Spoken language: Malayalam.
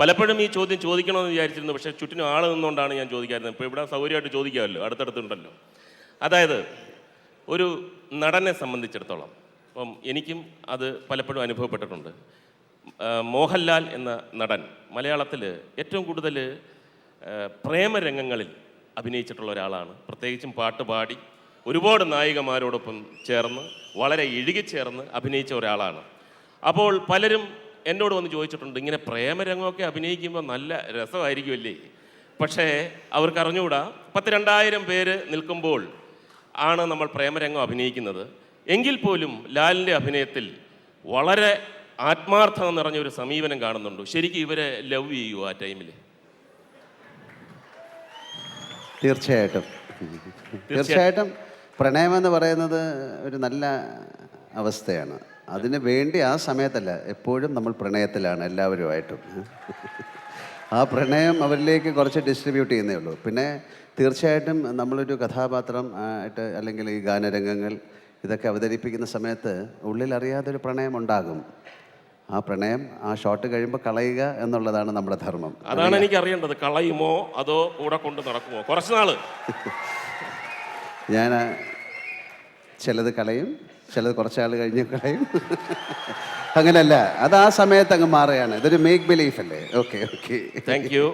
പലപ്പോഴും ഈ ചോദ്യം ചോദിക്കണമെന്ന് വിചാരിച്ചിരുന്നു പക്ഷേ ചുറ്റിനും ആൾ നിന്നുകൊണ്ടാണ് ഞാൻ ചോദിക്കാറുണ്ട് ഇപ്പോൾ ഇവിടെ സൗകര്യമായിട്ട് ചോദിക്കാമല്ലോ അടുത്തടുത്തുണ്ടല്ലോ. അതായത് ഒരു നടനെ സംബന്ധിച്ചിടത്തോളം അപ്പം എനിക്കും അത് പലപ്പോഴും അനുഭവപ്പെട്ടിട്ടുണ്ട്. മോഹൻലാൽ എന്ന നടൻ മലയാളത്തിൽ ഏറ്റവും കൂടുതൽ പ്രേമരംഗങ്ങളിൽ അഭിനയിച്ചിട്ടുള്ള ഒരാളാണ്. പ്രത്യേകിച്ചും പാട്ട് പാടി ഒരുപാട് നായികമാരോടൊപ്പം ചേർന്ന് വളരെ ഇഴുകിച്ചേർന്ന് അഭിനയിച്ച ഒരാളാണ്. അപ്പോൾ പലരും എന്നോട് വന്ന് ചോദിച്ചിട്ടുണ്ട് ഇങ്ങനെ പ്രേമരംഗമൊക്കെ അഭിനയിക്കുമ്പോൾ നല്ല രസമായിരിക്കുമല്ലേ? പക്ഷേ അവർക്ക് അറിഞ്ഞുകൂടാ പത്ത് രണ്ടായിരം പേര് നിൽക്കുമ്പോൾ ആണ് നമ്മൾ പ്രേമരംഗം അഭിനയിക്കുന്നത്. എങ്കിൽ പോലും ലാലിന്റെ അഭിനയത്തിൽ വളരെ ആത്മാർത്ഥത നിറഞ്ഞ ഒരു സമീപനം കാണുന്നുണ്ട്. ശരിക്കും ഇവരെ ലവ് ചെയ്യുമോ ആ ടൈമിൽ തീർച്ചയായിട്ടും. തീർച്ചയായിട്ടും. പ്രണയം എന്ന് പറയുന്നത് ഒരു നല്ല അവസ്ഥയാണ്. അതിന് വേണ്ടി ആ സമയത്തല്ല എപ്പോഴും നമ്മൾ പ്രണയത്തിലാണ് എല്ലാവരുമായിട്ടും. ആ പ്രണയം അവരിലേക്ക് കുറച്ച് ഡിസ്ട്രിബ്യൂട്ട് ചെയ്യുന്നേ ഉള്ളൂ. പിന്നെ തീർച്ചയായിട്ടും നമ്മളൊരു കഥാപാത്രം ആയിട്ട് അല്ലെങ്കിൽ ഈ ഗാനരംഗങ്ങൾ ഇതൊക്കെ അവതരിപ്പിക്കുന്ന സമയത്ത് ഉള്ളിൽ അറിയാതൊരു പ്രണയം ഉണ്ടാകും. ആ പ്രണയം ആ ഷോട്ട് കഴിയുമ്പോൾ കളയുക എന്നുള്ളതാണ് നമ്മുടെ ധർമ്മം. അതാണ് എനിക്ക് അറിയേണ്ടത് കളയുമോ അതോ കൂടെ കൊണ്ട് നടക്കുമോ? കുറച്ച് നാൾ. ഞാൻ ചിലത് കളയും ചിലത് കുറച്ചാൾ കഴിഞ്ഞ് കളയും. അങ്ങനല്ല അത് ആ സമയത്ത് അങ്ങ് മാറുകയാണ്. ഇതൊരു മേക്ക് ബിലീഫ് അല്ലേ? Okay okay thank you